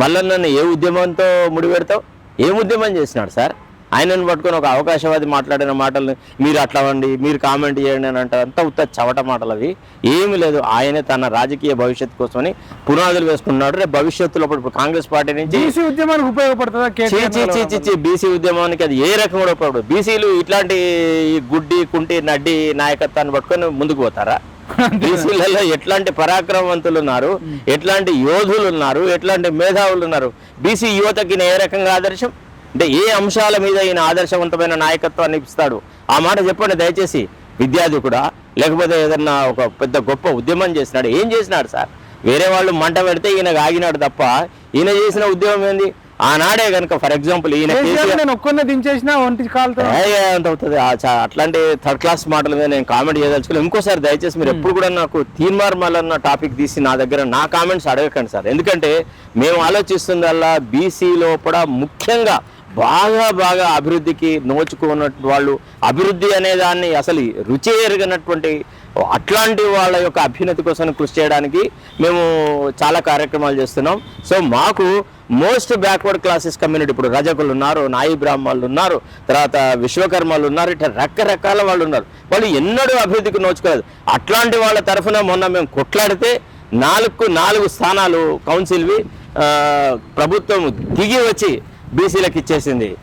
మల్లన్నని ఏ ఉద్యమంతో ముడిపెడతావు ఏం ఉద్యమం చేసినాడు సార్? ఆయనను పట్టుకొని ఒక అవకాశవాది మాట్లాడిన మాటలు మీరు అట్లా వండి మీరు కామెంట్ చేయండి అని అంటారు. అంతా ఉత్త చవట మాటలు అవి. ఏమీ లేదు ఆయనే తన రాజకీయ భవిష్యత్తు కోసమని పునాదులు వేసుకున్నాడు. రేపు భవిష్యత్తులో ఇప్పుడు కాంగ్రెస్ పార్టీ నుంచి బీసీ ఉద్యమానికి ఉపయోగపడుతుందా బీసీ ఉద్యమానికి అది ఏ రకం కూడా ఉపయోగపడదు. బీసీలు ఇట్లాంటి గుడ్డి కుంటి నడ్డి నాయకత్వాన్ని పట్టుకొని ముందుకు పోతారా? బీసీలలో ఎట్లాంటి పరాక్రమవంతులు ఉన్నారు ఎట్లాంటి యోధులు ఉన్నారు ఎట్లాంటి మేధావులు ఉన్నారు బీసీ యువతకి ఏ రకంగా ఆదర్శం? అంటే ఏ అంశాల మీద ఈయన ఆదర్శవంతమైన నాయకత్వాన్ని ఇస్తాడు? ఆ మాట చెప్పండి దయచేసి. విద్యార్థి కూడా లేకపోతే ఏదన్నా ఒక పెద్ద గొప్ప ఉద్యమం చేసినాడు. ఏం చేసినాడు సార్? వేరే వాళ్ళు మంట పెడితే ఈయన ఆగినాడు తప్ప ఈయన చేసిన ఉద్యమం ఏంది? ఆనాడే కనుక ఫర్ ఎగ్జాంపుల్ ఈయన నేను ఒక్కనే దించేసిన ఒంటి కాలుతో? అంత అవుతుంది. అట్లాంటి థర్డ్ క్లాస్ మాటల మీద నేను కామెంట్ చేయదలుచుకోలేదు. ఇంకోసారి దయచేసి మీరు ఎప్పుడు కూడా నాకు తీన్మార్ మల్లన్న టాపిక్ తీసి నా దగ్గర నా కామెంట్స్ అడగకండి సార్. ఎందుకంటే మేము ఆలోచిస్తుందల్లా బీసీ లోపల ముఖ్యంగా బాగా బాగా అభివృద్ధికి నోచుకున్న వాళ్ళు అభివృద్ధి అనే దాన్ని అసలు రుచి ఎరగనటువంటి అట్లాంటి వాళ్ళ యొక్క అభ్యున్నతి కోసం కృషి చేయడానికి మేము చాలా కార్యక్రమాలు చేస్తున్నాం. సో మాకు మోస్ట్ బ్యాక్వర్డ్ క్లాసెస్ కమ్యూనిటీ ఇప్పుడు రజకులు ఉన్నారు నాయి బ్రాహ్మణులు ఉన్నారు తర్వాత విశ్వకర్మలు ఉన్నారు ఇట్లా రకరకాల వాళ్ళు ఉన్నారు. వాళ్ళు ఎన్నడూ అభివృద్ధికి నోచుకోలేదు. అట్లాంటి వాళ్ళ తరఫున మొన్న మేము కొట్లాడితే నాలుగు నాలుగు స్థానాలు కౌన్సిల్వి ప్రభుత్వం దిగి వచ్చి బీసీలకు ఇచ్చేసింది.